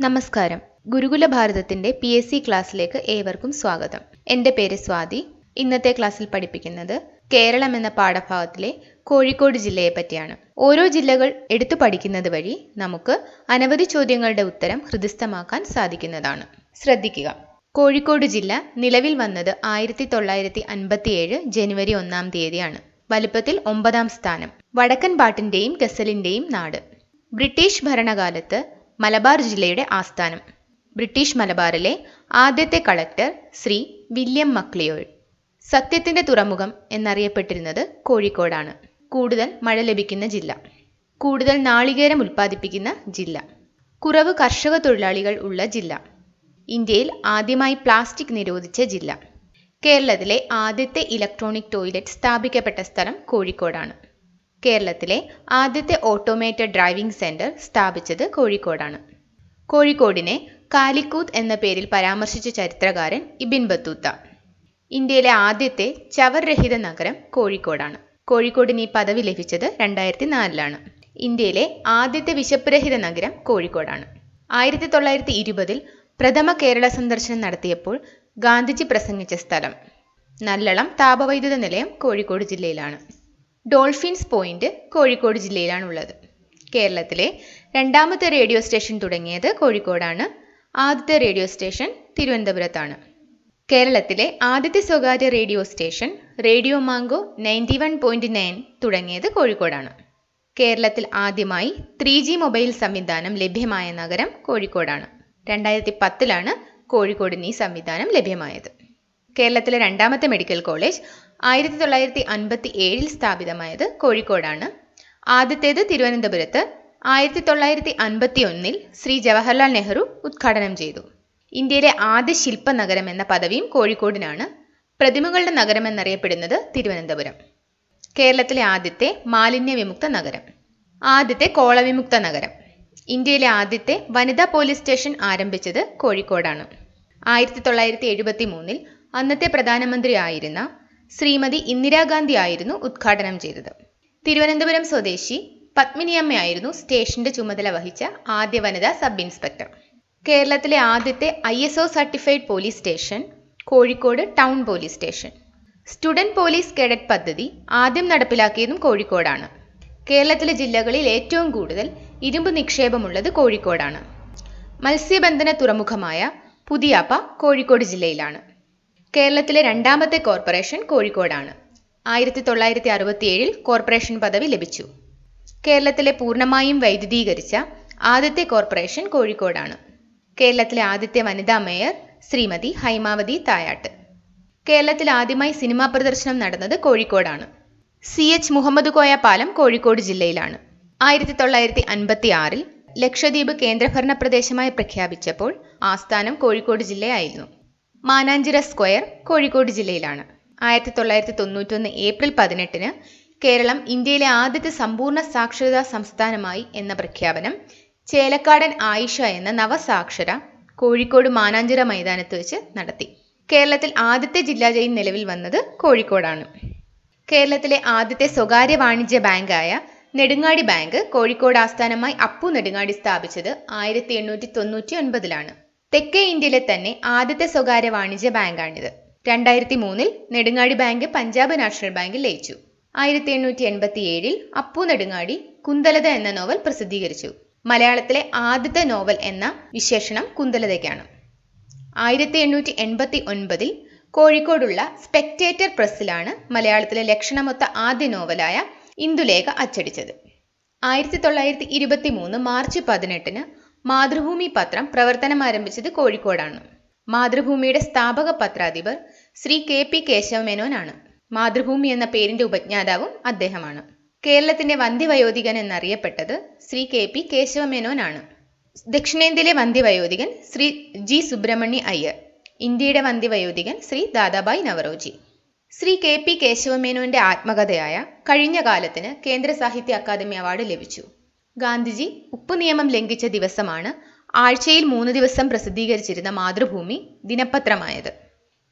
നമസ്കാരം. ഗുരുകുല ഭാരതത്തിന്റെ പി എസ് സി ക്ലാസ്സിലേക്ക് ഏവർക്കും സ്വാഗതം. എന്റെ പേര് സ്വാതി. ഇന്നത്തെ ക്ലാസ്സിൽ പഠിപ്പിക്കുന്നത് കേരളം എന്ന പാഠഭാഗത്തിലെ കോഴിക്കോട് ജില്ലയെ പറ്റിയാണ്. ഓരോ ജില്ലകൾ എടുത്തു പഠിക്കുന്നത് വഴി നമുക്ക് അനവധി ചോദ്യങ്ങളുടെ ഉത്തരം ഹൃദിസ്ഥമാക്കാൻ സാധിക്കുന്നതാണ്. ശ്രദ്ധിക്കുക. കോഴിക്കോട് ജില്ല നിലവിൽ വന്നത് ആയിരത്തി തൊള്ളായിരത്തി അൻപത്തിയേഴ് ജനുവരി ഒന്നാം തീയതിയാണ്. വലുപ്പത്തിൽ ഒമ്പതാം സ്ഥാനം. വടക്കൻ പാട്ടിന്റെയും ഗസലിന്റെയും നാട്. ബ്രിട്ടീഷ് ഭരണകാലത്ത് മലബാർ ജില്ലയുടെ ആസ്ഥാനം. ബ്രിട്ടീഷ് മലബാറിലെ ആദ്യത്തെ കളക്ടർ ശ്രീ വില്യം മക്ലിയോൾ. സത്യത്തിന്റെ തുറമുഖം എന്നറിയപ്പെട്ടിരുന്നത് കോഴിക്കോടാണ്. കൂടുതൽ മഴ ലഭിക്കുന്ന ജില്ല. കൂടുതൽ നാളികേരം ഉൽപ്പാദിപ്പിക്കുന്ന ജില്ല. കുറവ് കർഷക തൊഴിലാളികൾ ഉള്ള ജില്ല. ഇന്ത്യയിൽ ആദ്യമായി പ്ലാസ്റ്റിക് നിരോധിച്ച ജില്ല. കേരളത്തിലെ ആദ്യത്തെ ഇലക്ട്രോണിക് ടോയ്ലറ്റ് സ്ഥാപിക്കപ്പെട്ട സ്ഥലം കോഴിക്കോടാണ്. കേരളത്തിലെ ആദ്യത്തെ ഓട്ടോമേറ്റഡ് ഡ്രൈവിംഗ് സെന്റർ സ്ഥാപിച്ചത് കോഴിക്കോടാണ്. കോഴിക്കോടിനെ കാലിക്കൂത്ത് എന്ന പേരിൽ പരാമർശിച്ച ചരിത്രകാരൻ ഇബിൻ ബത്തൂത്ത. ഇന്ത്യയിലെ ആദ്യത്തെ ചവർ രഹിത നഗരം കോഴിക്കോടാണ്. കോഴിക്കോടിന് ഈ പദവി ലഭിച്ചത് രണ്ടായിരത്തി നാലിലാണ് ഇന്ത്യയിലെ ആദ്യത്തെ വിശപ്പുരഹിത നഗരം കോഴിക്കോടാണ്. ആയിരത്തി തൊള്ളായിരത്തി ഇരുപതിൽ പ്രഥമ കേരള സന്ദർശനം നടത്തിയപ്പോൾ ഗാന്ധിജി പ്രസംഗിച്ച സ്ഥലം. നല്ലളം താപവൈദ്യുത നിലയം കോഴിക്കോട് ജില്ലയിലാണ്. ഡോൾഫിൻസ് പോയിന്റ് കോഴിക്കോട് ജില്ലയിലാണുള്ളത്. കേരളത്തിലെ രണ്ടാമത്തെ റേഡിയോ സ്റ്റേഷൻ തുടങ്ങിയത് കോഴിക്കോടാണ്. ആദ്യത്തെ റേഡിയോ സ്റ്റേഷൻ തിരുവനന്തപുരത്താണ്. കേരളത്തിലെ ആദ്യത്തെ സ്വകാര്യ radio station radio mango ninety one point nine തുടങ്ങിയത് കോഴിക്കോടാണ്. കേരളത്തിൽ ആദ്യമായി ത്രീ ജി മൊബൈൽ സംവിധാനം ലഭ്യമായ നഗരം കോഴിക്കോടാണ്. രണ്ടായിരത്തി പത്തിലാണ് കോഴിക്കോടിന് ഈ സംവിധാനം ലഭ്യമായത്. കേരളത്തിലെ രണ്ടാമത്തെ മെഡിക്കൽ കോളേജ് ആയിരത്തി തൊള്ളായിരത്തി അൻപത്തി ഏഴിൽ സ്ഥാപിതമായത് കോഴിക്കോടാണ്. ആദ്യത്തേത് തിരുവനന്തപുരത്ത് ആയിരത്തി തൊള്ളായിരത്തി അൻപത്തി ഒന്നിൽ ശ്രീ ജവഹർലാൽ നെഹ്റു ഉദ്ഘാടനം ചെയ്തു. ഇന്ത്യയിലെ ആദ്യ ശില്പ നഗരം എന്ന പദവിയും കോഴിക്കോടിനാണ്. പ്രതിമകളുടെ നഗരം എന്നറിയപ്പെടുന്നത് തിരുവനന്തപുരം. കേരളത്തിലെ ആദ്യത്തെ മാലിന്യ വിമുക്ത നഗരം. ആദ്യത്തെ കോളവിമുക്ത നഗരം. ഇന്ത്യയിലെ ആദ്യത്തെ വനിതാ പോലീസ് സ്റ്റേഷൻ ആരംഭിച്ചത് കോഴിക്കോടാണ്. ആയിരത്തി തൊള്ളായിരത്തി എഴുപത്തി മൂന്നിൽ അന്നത്തെ പ്രധാനമന്ത്രി ആയിരുന്ന ശ്രീമതി ഇന്ദിരാഗാന്ധി ആയിരുന്നു ഉദ്ഘാടനം ചെയ്തത്. തിരുവനന്തപുരം സ്വദേശി പത്മിനിയമ്മയായിരുന്നു സ്റ്റേഷന്റെ ചുമതല വഹിച്ച ആദ്യ വനിതാ സബ് ഇൻസ്പെക്ടർ കേരളത്തിലെ ആദ്യത്തെ I S O certified police station Kozhikode town police station. Student police cadet പദ്ധതി ആദ്യം നടപ്പിലാക്കിയതും കോഴിക്കോടാണ്. കേരളത്തിലെ ജില്ലകളിൽ ഏറ്റവും കൂടുതൽ ഇരുമ്പ് നിക്ഷേപമുള്ളത് കോഴിക്കോടാണ്. മത്സ്യബന്ധന തുറമുഖമായ പുതിയാപ്പ കോഴിക്കോട് ജില്ലയിലാണ്. കേരളത്തിലെ രണ്ടാമത്തെ കോർപ്പറേഷൻ കോഴിക്കോടാണ്. ആയിരത്തി തൊള്ളായിരത്തി അറുപത്തിയേഴിൽ കോർപ്പറേഷൻ പദവി ലഭിച്ചു. കേരളത്തിലെ പൂർണമായും വൈദ്യുതീകരിച്ച ആദ്യത്തെ കോർപ്പറേഷൻ കോഴിക്കോടാണ്. കേരളത്തിലെ ആദ്യത്തെ വനിതാ മേയർ ശ്രീമതി ഹൈമാവതി തായാട്ട്. കേരളത്തിൽ ആദ്യമായി സിനിമാ പ്രദർശനം നടന്നത് കോഴിക്കോടാണ്. സി എച്ച് മുഹമ്മദ് കോയ പാലം കോഴിക്കോട് ജില്ലയിലാണ്. ആയിരത്തി തൊള്ളായിരത്തി അൻപത്തി ആറിൽ ലക്ഷദ്വീപ് കേന്ദ്രഭരണ പ്രദേശമായി പ്രഖ്യാപിച്ചപ്പോൾ ആസ്ഥാനം കോഴിക്കോട് ജില്ലയായിരുന്നു. മാനാഞ്ചിറ സ്ക്വയർ കോഴിക്കോട് ജില്ലയിലാണ്. ആയിരത്തി തൊള്ളായിരത്തി തൊണ്ണൂറ്റൊന്ന് ഏപ്രിൽ പതിനെട്ടിന് കേരളം ഇന്ത്യയിലെ ആദ്യത്തെ സമ്പൂർണ സാക്ഷരതാ സംസ്ഥാനമായി എന്ന പ്രഖ്യാപനം ചേലക്കാടൻ ആയിഷ എന്ന നവസാക്ഷര കോഴിക്കോട് മാനാഞ്ചിറ മൈതാനത്ത് വെച്ച് നടത്തി. കേരളത്തിൽ ആദ്യത്തെ ജില്ലാ ജയിൽ നിലവിൽ വന്നത് കോഴിക്കോടാണ്. കേരളത്തിലെ ആദ്യത്തെ സ്വകാര്യ വാണിജ്യ ബാങ്കായ നെടുങ്ങാടി ബാങ്ക് കോഴിക്കോട് ആസ്ഥാനമായി അപ്പു നെടുങ്ങാടി സ്ഥാപിച്ചത് ആയിരത്തി എണ്ണൂറ്റി തൊണ്ണൂറ്റി ഒൻപതിലാണ്. തെക്കേ ഇന്ത്യയിലെ തന്നെ ആദ്യത്തെ സ്വകാര്യ വാണിജ്യ ബാങ്കാണിത്. രണ്ടായിരത്തി മൂന്നിൽ നെടുങ്ങാടി ബാങ്ക് പഞ്ചാബ് നാഷണൽ ബാങ്കിൽ ലയിച്ചു. ആയിരത്തി എണ്ണൂറ്റി എൺപത്തി ഏഴിൽ അപ്പു നെടുങ്ങാടി കുന്തലത എന്ന നോവൽ പ്രസിദ്ധീകരിച്ചു. മലയാളത്തിലെ ആദ്യത്തെ നോവൽ എന്ന വിശേഷണം കുന്തലതയ്ക്കാണ്. ആയിരത്തി എണ്ണൂറ്റി എൺപത്തി ഒൻപതിൽ കോഴിക്കോടുള്ള സ്പെക്ടേറ്റർ പ്രസ്സിലാണ് മലയാളത്തിലെ ലക്ഷണമൊത്ത ആദ്യ നോവലായ ഇന്ദുലേഖ അച്ചടിച്ചത്. ആയിരത്തി തൊള്ളായിരത്തി ഇരുപത്തി മൂന്ന് മാർച്ച് പതിനെട്ടിന് മാതൃഭൂമി പത്രം പ്രവർത്തനം ആരംഭിച്ചത് കോഴിക്കോടാണ്. മാതൃഭൂമിയുടെ സ്ഥാപക പത്രാധിപർ ശ്രീ കെ പി കേശവമേനോനാണ് മാതൃഭൂമി എന്ന പേരിന്റെ ഉപജ്ഞാതാവും അദ്ദേഹമാണ്. കേരളത്തിന്റെ വന്ധ്യവയോധികൻ എന്നറിയപ്പെട്ടത് ശ്രീ കെ പി കേശവമേനോനാണ് ദക്ഷിണേന്ത്യയിലെ വന്ധ്യവയോധികൻ ശ്രീ ജി സുബ്രഹ്മണ്യ അയ്യർ. ഇന്ത്യയുടെ വന്ധ്യവയോധികൻ ശ്രീ ദാദാബായ് നവറോജി. ശ്രീ കെ പി കേശവമേനോന്റെ ആത്മകഥയായ കഴിഞ്ഞ കാലത്തിന് കേന്ദ്ര സാഹിത്യ അക്കാദമി അവാർഡ് ലഭിച്ചു. ഗാന്ധിജി ഉപ്പ് നിയമം ലംഘിച്ച ദിവസമാണ് ആഴ്ചയിൽ മൂന്ന് ദിവസം പ്രസിദ്ധീകരിച്ചിരുന്ന മാതൃഭൂമി ദിനപത്രമായത്.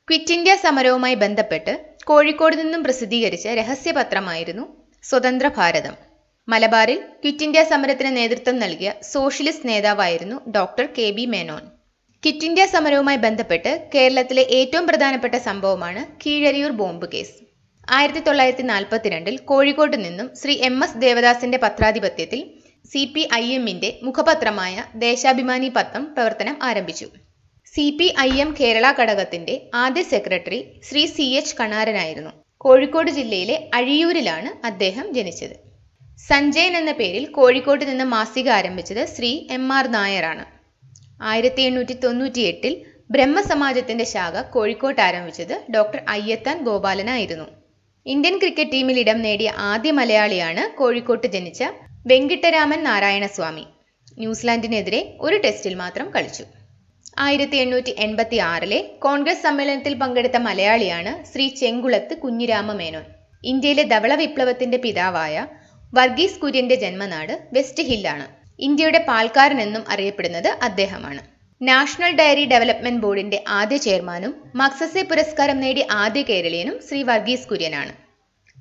ക്വിറ്റ് ഇന്ത്യ സമരവുമായി ബന്ധപ്പെട്ട് കോഴിക്കോട് നിന്നും പ്രസിദ്ധീകരിച്ച രഹസ്യപത്രമായിരുന്നു സ്വതന്ത്ര ഭാരതം. മലബാറിൽ ക്വിറ്റ് ഇന്ത്യ സമരത്തിന് നേതൃത്വം നൽകിയ സോഷ്യലിസ്റ്റ് നേതാവായിരുന്നു doctor K B Menon. Quit India സമരവുമായി ബന്ധപ്പെട്ട് കേരളത്തിലെ ഏറ്റവും പ്രധാനപ്പെട്ട സംഭവമാണ് കീഴരിയൂർ ബോംബ് കേസ്. ആയിരത്തി തൊള്ളായിരത്തി നാൽപ്പത്തിരണ്ടിൽ കോഴിക്കോട്ട് നിന്നും ശ്രീ എം എസ് ദേവദാസിന്റെ പത്രാധിപത്യത്തിൽ സി പി ഐ മുഖപത്രമായ ദേശാഭിമാനി പത്രം പ്രവർത്തനം ആരംഭിച്ചു. C P I M Kerala ഘടകത്തിന്റെ ആദ്യ സെക്രട്ടറി ശ്രീ സി എച്ച് കണാരനായിരുന്നു. കോഴിക്കോട് ജില്ലയിലെ അഴിയൂരിലാണ് അദ്ദേഹം ജനിച്ചത്. സഞ്ജയൻ എന്ന പേരിൽ കോഴിക്കോട്ട് നിന്ന് മാസിക ആരംഭിച്ചത് ശ്രീ എം ആർ നായരാണ്. ആയിരത്തി എണ്ണൂറ്റി തൊണ്ണൂറ്റി എട്ടിൽ ബ്രഹ്മസമാജത്തിന്റെ ശാഖ കോഴിക്കോട്ട് ആരംഭിച്ചത് ഡോക്ടർ അയ്യത്താൻ ഗോപാലനായിരുന്നു. ഇന്ത്യൻ ക്രിക്കറ്റ് ടീമിൽ ഇടം നേടിയ ആദ്യ മലയാളിയാണ് കോഴിക്കോട്ട് ജനിച്ച വെങ്കിട്ടരാമൻ നാരായണസ്വാമി. ന്യൂസിലാൻഡിനെതിരെ ഒരു ടെസ്റ്റിൽ മാത്രം കളിച്ചു. ആയിരത്തി എണ്ണൂറ്റി എൺപത്തി ആറിലെ കോൺഗ്രസ് സമ്മേളനത്തിൽ പങ്കെടുത്ത മലയാളിയാണ് ശ്രീ ചെങ്കുളത്ത് കുഞ്ഞിരാമ മേനോൻ. ഇന്ത്യയിലെ ധവള വിപ്ലവത്തിന്റെ പിതാവായ വർഗീസ് കുര്യന്റെ ജന്മനാട് വെസ്റ്റ് ഹില്ലാണ്. ഇന്ത്യയുടെ പാൽക്കാരൻ എന്നും അറിയപ്പെടുന്നത് അദ്ദേഹമാണ്. നാഷണൽ ഡയറി ഡെവലപ്മെന്റ് ബോർഡിന്റെ ആദ്യ ചെയർമാനും മക്സസെ പുരസ്കാരം നേടി ആദ്യ കേരളീയനും ശ്രീ വർഗീസ് കുര്യനാണ്.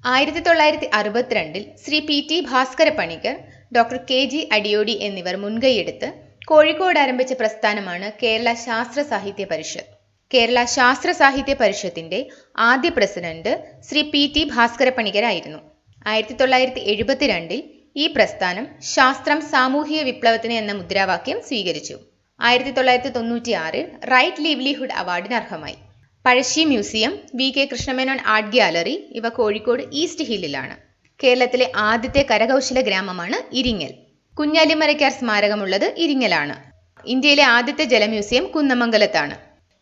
ആയിരത്തി തൊള്ളായിരത്തി അറുപത്തിരണ്ടിൽ Shri P T Bhaskara Panicker doctor K G Adiyodi എന്നിവർ മുൻകൈയെടുത്ത് കോഴിക്കോട് ആരംഭിച്ച പ്രസ്ഥാനമാണ് കേരള ശാസ്ത്ര സാഹിത്യ പരിഷത്ത്. കേരള ശാസ്ത്ര സാഹിത്യ പരിഷത്തിന്റെ ആദ്യ president Shri P T Bhaskara പണിക്കരായിരുന്നു ആയിരത്തി തൊള്ളായിരത്തി എഴുപത്തിരണ്ടിൽ ഈ പ്രസ്ഥാനം ശാസ്ത്രം സാമൂഹിക വിപ്ലവത്തിന് എന്ന മുദ്രാവാക്യം സ്വീകരിച്ചു. ആയിരത്തി തൊള്ളായിരത്തി തൊണ്ണൂറ്റി ആറിൽ റൈറ്റ് ലീവ്ലിഹുഡ് അവാർഡിന് അർഹമായി. Pazhassi museum V K Krishna Menon art gallery ഇവ കോഴിക്കോട് ഈസ്റ്റ് ഹില്ലിലാണ്. കേരളത്തിലെ ആദ്യത്തെ കരകൗശല ഗ്രാമമാണ് ഇരിങ്ങൽ. കുഞ്ഞാലിമരയ്ക്കാർ സ്മാരകമുള്ളത് ഇരിങ്ങലാണ്. ഇന്ത്യയിലെ ആദ്യത്തെ ജലമ്യൂസിയം കുന്നമംഗലത്താണ്.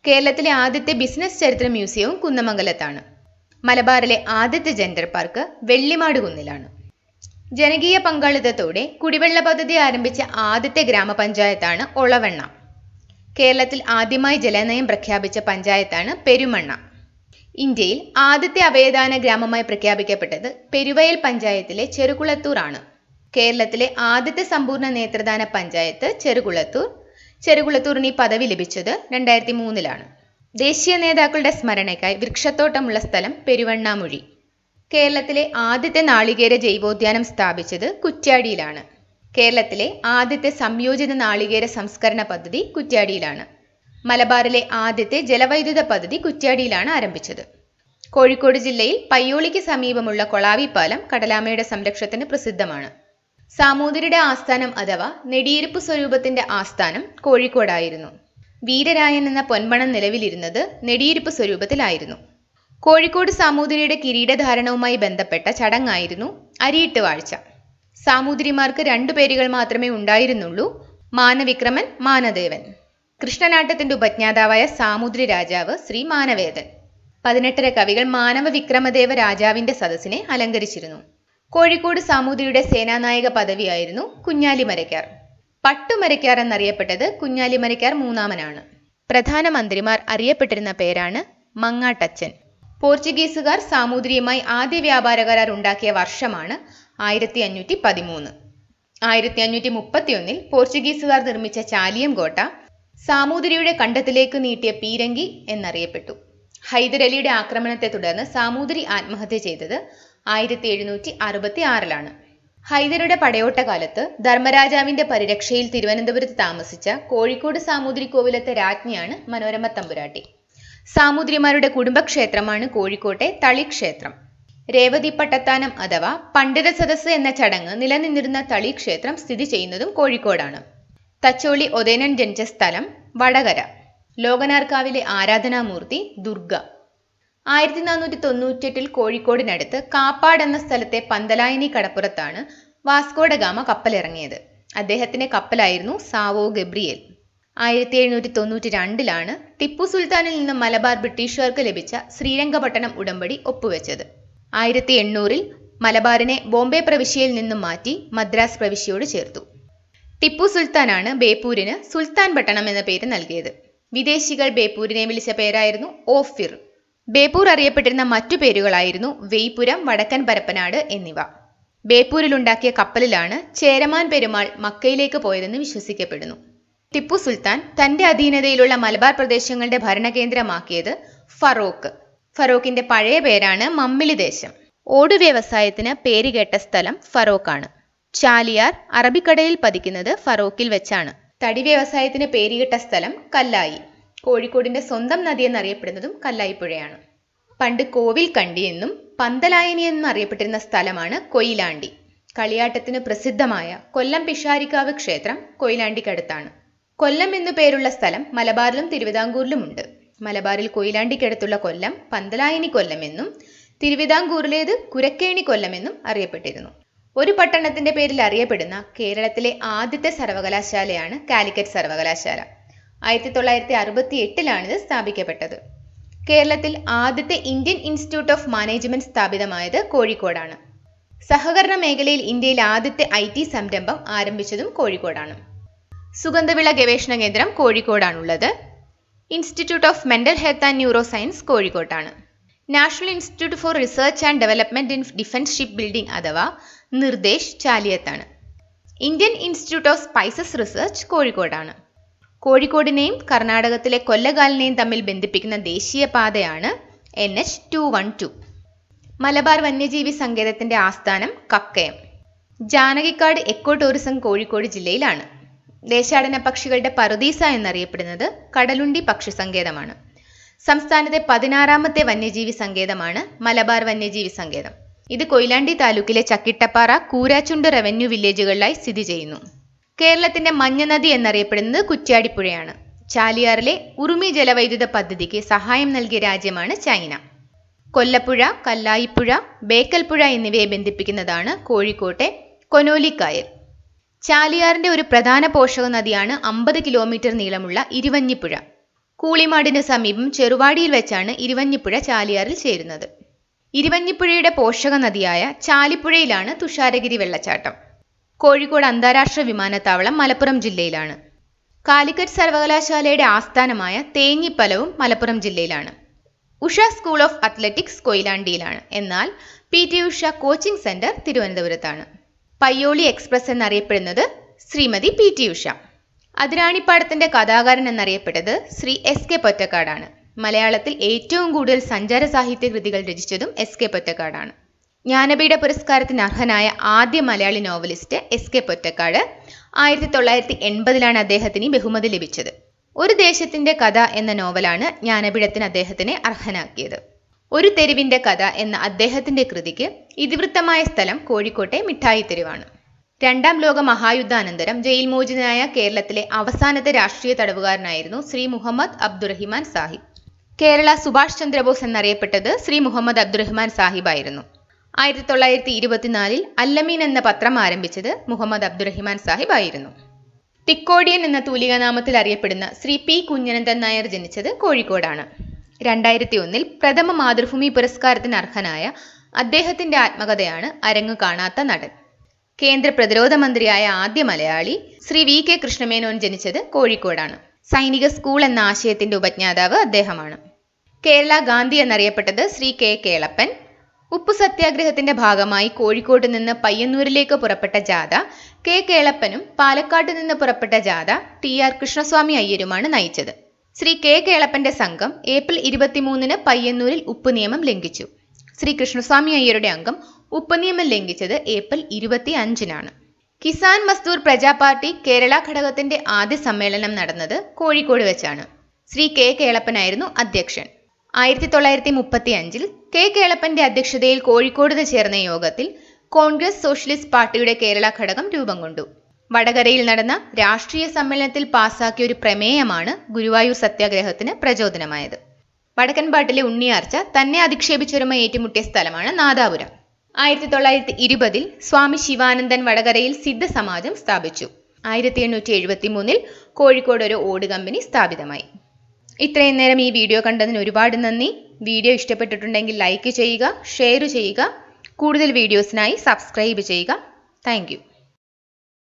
കേരളത്തിലെ ആദ്യത്തെ ബിസിനസ് ചരിത്ര മ്യൂസിയവും കുന്നമംഗലത്താണ്. മലബാറിലെ ആദ്യത്തെ ജെൻഡർ പാർക്ക് വെള്ളിമാട് കുന്നിലാണ്. ജനകീയ പങ്കാളിത്തത്തോടെ കുടിവെള്ള പദ്ധതി ആരംഭിച്ച ആദ്യത്തെ ഗ്രാമപഞ്ചായത്താണ് ഒളവണ്ണ. കേരളത്തിൽ ആദ്യമായി ജലനയം പ്രഖ്യാപിച്ച പഞ്ചായത്താണ് പെരുമണ്ണ. ഇന്ത്യയിൽ ആദ്യത്തെ അവയദാന ഗ്രാമമായി പ്രഖ്യാപിക്കപ്പെട്ടത് പെരുവയൽ പഞ്ചായത്തിലെ ചെറുകുളത്തൂർ ആണ് കേരളത്തിലെ ആദ്യത്തെ സമ്പൂർണ നേത്രദാന പഞ്ചായത്ത് ചെറുകുളത്തൂർ. ചെറുകുളത്തൂറിന് ഈ പദവി ലഭിച്ചത് രണ്ടായിരത്തി മൂന്നിലാണ് ദേശീയ നേതാക്കളുടെ സ്മരണയ്ക്കായി വൃക്ഷത്തോട്ടമുള്ള സ്ഥലം പെരുവണ്ണാമുഴി. കേരളത്തിലെ ആദ്യത്തെ നാളികേര ജൈവോദ്യാനം സ്ഥാപിച്ചത് കുറ്റ്യാടിയിലാണ്. കേരളത്തിലെ ആദ്യത്തെ സംയോജിത നാളികേര സംസ്കരണ പദ്ധതി കുറ്റ്യാടിയിലാണ്. മലബാറിലെ ആദ്യത്തെ ജലവൈദ്യുത പദ്ധതി കുറ്റ്യാടിയിലാണ് ആരംഭിച്ചത്. കോഴിക്കോട് ജില്ലയിൽ പയ്യോളിക്ക് സമീപമുള്ള കൊളാവി പാലം കടലാമയുടെ സംരക്ഷണത്തിന് പ്രസിദ്ധമാണ്. സാമൂതിരിയുടെ ആസ്ഥാനം അഥവാ നെടിയിരുപ്പ് സ്വരൂപത്തിന്റെ ആസ്ഥാനം കോഴിക്കോടായിരുന്നു. വീരരായൻ എന്ന പൊൻപണം നിലവിലിരുന്നത് നെടിയിരുപ്പ് സ്വരൂപത്തിലായിരുന്നു. കോഴിക്കോട് സാമൂതിരിയുടെ കിരീടധാരണവുമായി ബന്ധപ്പെട്ട ചടങ്ങായിരുന്നു അരിയിട്ട് വാഴ്ച സാമൂതിരിമാർക്ക് രണ്ടു പേരുകൾ മാത്രമേ ഉണ്ടായിരുന്നുള്ളൂ. മാനവിക്രമൻ മാനദേവൻ. കൃഷ്ണനാട്ടത്തിന്റെ ഉപജ്ഞാതാവായ സാമൂതിരി രാജാവ് ശ്രീ മാനവേദൻ. പതിനെട്ടര കവികൾ മാനവ വിക്രമദേവ രാജാവിന്റെ സദസ്സിനെ അലങ്കരിച്ചിരുന്നു. കോഴിക്കോട് സാമൂതിരിയുടെ സേനാനായക പദവിയായിരുന്നു കുഞ്ഞാലിമരയ്ക്കാർ പട്ടുമരയ്ക്കാർ എന്നറിയപ്പെട്ടത് കുഞ്ഞാലിമരയ്ക്കാർ മൂന്നാമനാണ്. പ്രധാനമന്ത്രിമാർ അറിയപ്പെട്ടിരുന്ന പേരാണ് മങ്ങാട്ടച്ചൻ. പോർച്ചുഗീസുകാർ സാമൂതിരിയുമായി ആദ്യ വ്യാപാര കരാർ ഉണ്ടാക്കിയ വർഷമാണ് ആയിരത്തി അഞ്ഞൂറ്റി പതിമൂന്ന് ആയിരത്തി അഞ്ഞൂറ്റി മുപ്പത്തിയൊന്നിൽ പോർച്ചുഗീസുകാർ നിർമ്മിച്ച ചാലിയം കോട്ട സാമൂതിരിയുടെ കണ്ടത്തിലേക്ക് നീട്ടിയ പീരങ്കി എന്നറിയപ്പെട്ടു. ഹൈദരലിയുടെ ആക്രമണത്തെ തുടർന്ന് സാമൂതിരി ആത്മഹത്യ ചെയ്തത് ആയിരത്തി എഴുന്നൂറ്റി അറുപത്തി ആറിലാണ് ഹൈദരുടെ പടയോട്ട കാലത്ത് ധർമ്മരാജാവിന്റെ പരിരക്ഷയിൽ തിരുവനന്തപുരത്ത് താമസിച്ച കോഴിക്കോട് സാമൂതിരി കോവിലത്തെ രാജ്ഞിയാണ് മനോരമ തമ്പുരാട്ടി. സാമൂതിരിമാരുടെ കുടുംബക്ഷേത്രമാണ് കോഴിക്കോട്ടെ തളിക്ഷേത്രം. രേവതി പട്ടത്താനം അഥവാ പണ്ഡിത സദസ്സ് എന്ന ചടങ്ങ് നിലനിന്നിരുന്ന തളി ക്ഷേത്രം സ്ഥിതി ചെയ്യുന്നതും കോഴിക്കോടാണ്. തച്ചോളി ഒതേനൻ ജനിച്ച സ്ഥലം വടകര. ലോകനാർക്കാവിലെ ആരാധനാമൂർത്തി ദുർഗ. ആയിരത്തി നാനൂറ്റി തൊണ്ണൂറ്റെട്ടിൽ കോഴിക്കോടിനടുത്ത് കാപ്പാട് എന്ന സ്ഥലത്തെ പന്തലായനി കടപ്പുറത്താണ് വാസ്കോഡഗാമ കപ്പലിറങ്ങിയത്. അദ്ദേഹത്തിന്റെ കപ്പലായിരുന്നു സാവോ ഗബ്രിയേൽ. ആയിരത്തി എഴുന്നൂറ്റി തൊണ്ണൂറ്റി രണ്ടിലാണ് ടിപ്പു സുൽത്താനിൽ നിന്ന് മലബാർ ബ്രിട്ടീഷുകാർക്ക് ലഭിച്ച ശ്രീരംഗപട്ടണം ഉടമ്പടി ഒപ്പുവെച്ചത്. ആയിരത്തി എണ്ണൂറിൽ മലബാറിനെ ബോംബെ പ്രവിശ്യയിൽ നിന്നും മാറ്റി മദ്രാസ് പ്രവിശ്യയോട് ചേർത്തു. ടിപ്പു സുൽത്താനാണ് ബേപ്പൂരിന് സുൽത്താൻ പട്ടണം എന്ന പേര് നൽകിയത്. വിദേശികൾ ബേപ്പൂരിനെ വിളിച്ച പേരായിരുന്നു ഓഫിർ. ബേപ്പൂർ അറിയപ്പെട്ടിരുന്ന മറ്റു പേരുകളായിരുന്നു വെയ്പുരം വടക്കൻ പരപ്പനാട് എന്നിവ. ബേപ്പൂരിലുണ്ടാക്കിയ കപ്പലിലാണ് ചേരമാൻ പെരുമാൾ മക്കയിലേക്ക് പോയതെന്ന് വിശ്വസിക്കപ്പെടുന്നു. ടിപ്പു സുൽത്താൻ തന്റെ അധീനതയിലുള്ള മലബാർ പ്രദേശങ്ങളുടെ ഭരണകേന്ദ്രമാക്കിയത് ഫറോക്ക്. ഫറോക്കിന്റെ പഴയ പേരാണ് മമ്മിളി ദേശം. ഓടു വ്യവസായത്തിന് പേരുകേട്ട സ്ഥലം ഫറോക്കാണ്. ചാലിയാർ അറബിക്കടയിൽ പതിക്കുന്നത് ഫറോക്കിൽ വെച്ചാണ്. തടി വ്യവസായത്തിന് പേരുകെട്ട സ്ഥലം കല്ലായി. കോഴിക്കോടിന്റെ സ്വന്തം നദി എന്നറിയപ്പെടുന്നതും കല്ലായിപ്പുഴയാണ്. പണ്ട് കോവിൽ കണ്ടി എന്നും പന്തലായനി എന്നും അറിയപ്പെട്ടിരുന്ന സ്ഥലമാണ് കൊയിലാണ്ടി. കളിയാട്ടത്തിന് പ്രസിദ്ധമായ കൊല്ലം പിഷാരിക്കാവ് ക്ഷേത്രം കൊയിലാണ്ടിക്കടുത്താണ്. കൊല്ലം എന്നു പേരുള്ള സ്ഥലം മലബാറിലും തിരുവിതാംകൂറിലുമുണ്ട്. മലബാറിൽ കൊയിലാണ്ടിക്കടുത്തുള്ള കൊല്ലം പന്തലായനി കൊല്ലമെന്നും തിരുവിതാംകൂറിലേത് കുരക്കേണി കൊല്ലമെന്നും അറിയപ്പെട്ടിരുന്നു. ഒരു പട്ടണത്തിന്റെ പേരിൽ അറിയപ്പെടുന്ന കേരളത്തിലെ ആദ്യത്തെ സർവകലാശാലയാണ് കാലിക്കറ്റ് സർവകലാശാല. ആയിരത്തി തൊള്ളായിരത്തി അറുപത്തി എട്ടിലാണിത് സ്ഥാപിക്കപ്പെട്ടത്. കേരളത്തിൽ ആദ്യത്തെ ഇന്ത്യൻ ഇൻസ്റ്റിറ്റ്യൂട്ട് ഓഫ് മാനേജ്മെന്റ് സ്ഥാപിതമായത് കോഴിക്കോടാണ്. സഹകരണ മേഖലയിൽ ഇന്ത്യയിൽ ആദ്യത്തെ ഐ ടി സംരംഭം ആരംഭിച്ചതും കോഴിക്കോടാണ്. സുഗന്ധവിള ഗവേഷണ കേന്ദ്രം കോഴിക്കോടാണുള്ളത്. Institute of mental health and neuro science കോഴിക്കോട്ടാണ്. National institute for research and development in defence ship building അഥവാ Nirdesh ചാലിയത്താണ്. Indian institute of spices research കോഴിക്കോടാണ്. കോഴിക്കോടിനെയും കർണാടകത്തിലെ കൊല്ലകാലിനെയും തമ്മിൽ ബന്ധിപ്പിക്കുന്ന ദേശീയപാതയാണ് N H two one two Malabar വന്യജീവി സങ്കേതത്തിന്റെ ആസ്ഥാനം കക്കയം. ജാനകിക്കാട് എക്കോ ടൂറിസം കോഴിക്കോട് ജില്ലയിലാണ്. ദേശാടന പക്ഷികളുടെ പറുദീസ എന്നറിയപ്പെടുന്നത് കടലുണ്ടി പക്ഷി സങ്കേതമാണ്. സംസ്ഥാനത്തെ പതിനാറാമത്തെ വന്യജീവി സങ്കേതമാണ് മലബാർ വന്യജീവി സങ്കേതം. ഇത് കൊയിലാണ്ടി താലൂക്കിലെ ചക്കിട്ടപ്പാറ കൂരാച്ചുണ്ട് റവന്യൂ വില്ലേജുകളിലായി സ്ഥിതി ചെയ്യുന്നു. കേരളത്തിന്റെ മഞ്ഞനദി എന്നറിയപ്പെടുന്നത് കുറ്റ്യാടിപ്പുഴയാണ്. ചാലിയാറിലെ ഉറുമി ജലവൈദ്യുത പദ്ധതിക്ക് സഹായം നൽകിയ രാജ്യമാണ് ചൈന. കൊല്ലപ്പുഴ കല്ലായിപ്പുഴ ബേക്കൽപ്പുഴ എന്നിവയെ ബന്ധിപ്പിക്കുന്നതാണ് കോഴിക്കോട്ടെ കൊനോലിക്കായൽ ചാലിയാറിന്റെ ഒരു പ്രധാന പോഷക നദിയാണ് അമ്പത് കിലോമീറ്റർ നീളമുള്ള ഇരുവഞ്ഞിപ്പുഴ. കൂളിമാടിന് സമീപം ചെറുവാടിയിൽ വെച്ചാണ് ഇരുവഞ്ഞിപ്പുഴ ചാലിയാറിൽ ചേരുന്നത്. ഇരുവഞ്ഞിപ്പുഴയുടെ പോഷക നദിയായ ചാലിപ്പുഴയിലാണ് തുഷാരഗിരി വെള്ളച്ചാട്ടം. കോഴിക്കോട് അന്താരാഷ്ട്ര വിമാനത്താവളം മലപ്പുറം ജില്ലയിലാണ്. കാലിക്കറ്റ് സർവകലാശാലയുടെ ആസ്ഥാനമായ തേഞ്ഞിപ്പലവും മലപ്പുറം ജില്ലയിലാണ്. ഉഷ സ്കൂൾ ഓഫ് അത്ലറ്റിക്സ് കൊയിലാണ്ടിയിലാണ്. എന്നാൽ P T Usha coaching centre തിരുവനന്തപുരത്താണ്. പയ്യോളി എക്സ്പ്രസ് എന്നറിയപ്പെടുന്നത് ശ്രീമതി പി ടി ഉഷ. അതിരാണിപ്പാടത്തിന്റെ കഥാകാരൻ എന്നറിയപ്പെട്ടത് ശ്രീ എസ് കെ പൊറ്റക്കാടാണ്. മലയാളത്തിൽ ഏറ്റവും കൂടുതൽ സഞ്ചാര സാഹിത്യ കൃതികൾ രചിച്ചതും എസ് കെ പൊറ്റക്കാടാണ്. ജ്ഞാനപീഠ പുരസ്കാരത്തിന് അർഹനായ ആദ്യ Malayali novelist S K Pottekkad ആയിരത്തി തൊള്ളായിരത്തി എൺപതിലാണ് അദ്ദേഹത്തിന് ബഹുമതി ലഭിച്ചത്. ഒരു ദേശത്തിന്റെ കഥ എന്ന നോവലാണ് ജ്ഞാനപീഠത്തിന് അദ്ദേഹത്തിനെ അർഹനാക്കിയത്. ഒരു തെരുവിന്റെ കഥ എന്ന അദ്ദേഹത്തിന്റെ കൃതിക്ക് ഇതിവൃത്തമായ സ്ഥലം കോഴിക്കോട്ടെ മിഠായി തെരുവാണ്. രണ്ടാം ലോക മഹായുദ്ധാനന്തരം ജയിൽ മോചിതനായ കേരളത്തിലെ അവസാനത്തെ രാഷ്ട്രീയ തടവുകാരനായിരുന്നു ശ്രീ മുഹമ്മദ് അബ്ദുറഹിമാൻ സാഹിബ്. കേരള സുഭാഷ് ചന്ദ്രബോസ് എന്നറിയപ്പെട്ടത് ശ്രീ മുഹമ്മദ് അബ്ദുറഹിമാൻ സാഹിബായിരുന്നു ആയിരത്തി തൊള്ളായിരത്തി ഇരുപത്തിനാലിൽ അല്ലമീൻ എന്ന പത്രം ആരംഭിച്ചത് മുഹമ്മദ് അബ്ദുറഹിമാൻ സാഹിബ് ആയിരുന്നു. തിക്കോടിയൻ എന്ന തൂലികാനാമത്തിൽ അറിയപ്പെടുന്ന ശ്രീ പി കുഞ്ഞനന്ദൻ നായർ ജനിച്ചത് കോഴിക്കോടാണ്. രണ്ടായിരത്തി ഒന്നിൽ പ്രഥമ മാതൃഭൂമി പുരസ്കാരത്തിന് അർഹനായ അദ്ദേഹത്തിന്റെ ആത്മകഥയാണ് അരങ്ങു കാണാത്ത നടൻ. കേന്ദ്ര പ്രതിരോധ മന്ത്രിയായ ആദ്യ മലയാളി ശ്രീ വി കെ കൃഷ്ണമേനോൻ ജനിച്ചത് കോഴിക്കോടാണ്. സൈനിക സ്കൂൾ എന്ന ആശയത്തിന്റെ ഉപജ്ഞാതാവ് അദ്ദേഹമാണ്. കേരള ഗാന്ധി എന്നറിയപ്പെട്ടത് ശ്രീ കെ കേളപ്പൻ. ഉപ്പു സത്യാഗ്രഹത്തിന്റെ ഭാഗമായി കോഴിക്കോട്ട് നിന്ന് പയ്യന്നൂരിലേക്ക് പുറപ്പെട്ട ജാഥ കെ കേളപ്പനും പാലക്കാട്ട് നിന്ന് പുറപ്പെട്ട ജാഥ ടി ആർ കൃഷ്ണസ്വാമി അയ്യരുമാണ് നയിച്ചത്. ശ്രീ കെ കേളപ്പന്റെ സംഘം ഏപ്രിൽ ഇരുപത്തിമൂന്നിന് പയ്യന്നൂരിൽ ഉപ്പ് നിയമം ലംഘിച്ചു. ശ്രീ കൃഷ്ണസ്വാമി അയ്യരുടെ അംഗം ഉപ്പ് നിയമം ലംഘിച്ചത് ഏപ്രിൽ ഇരുപത്തി അഞ്ചിനാണ് കിസാൻ മസ്ദൂർ പ്രജാ പാർട്ടി കേരള ഘടകത്തിന്റെ ആദ്യ സമ്മേളനം നടന്നത് കോഴിക്കോട് വെച്ചാണ്. ശ്രീ കെ കേളപ്പനായിരുന്നു അധ്യക്ഷൻ. ആയിരത്തി തൊള്ളായിരത്തി മുപ്പത്തി അഞ്ചിൽ കെ കേളപ്പന്റെ അധ്യക്ഷതയിൽ കോഴിക്കോട് ചേർന്ന യോഗത്തിൽ കോൺഗ്രസ് സോഷ്യലിസ്റ്റ് പാർട്ടിയുടെ കേരള ഘടകം രൂപം കൊണ്ടു. വടകരയിൽ നടന്ന രാഷ്ട്രീയ സമ്മേളനത്തിൽ പാസാക്കിയ ഒരു പ്രമേയമാണ് ഗുരുവായൂർ സത്യാഗ്രഹത്തിന് പ്രചോദനമായത്. വടക്കൻപാട്ടിലെ ഉണ്ണിയാർച്ച തന്നെ അധിക്ഷേപിച്ചൊരുമ ഏറ്റുമുട്ടിയ സ്ഥലമാണ് നാദാപുരം. ആയിരത്തി തൊള്ളായിരത്തി ഇരുപതിൽ സ്വാമി ശിവാനന്ദൻ വടകരയിൽ സിദ്ധ സമാജം സ്ഥാപിച്ചു. ആയിരത്തി എണ്ണൂറ്റി എഴുപത്തി മൂന്നിൽ കോഴിക്കോട് ഒരു ഓട് കമ്പനി സ്ഥാപിതമായി. ഇത്രയും നേരം ഈ വീഡിയോ കണ്ടതിന് ഒരുപാട് നന്ദി. വീഡിയോ ഇഷ്ടപ്പെട്ടിട്ടുണ്ടെങ്കിൽ ലൈക്ക് ചെയ്യുക ഷെയർ ചെയ്യുക കൂടുതൽ വീഡിയോസിനായി സബ്സ്ക്രൈബ് ചെയ്യുക. താങ്ക്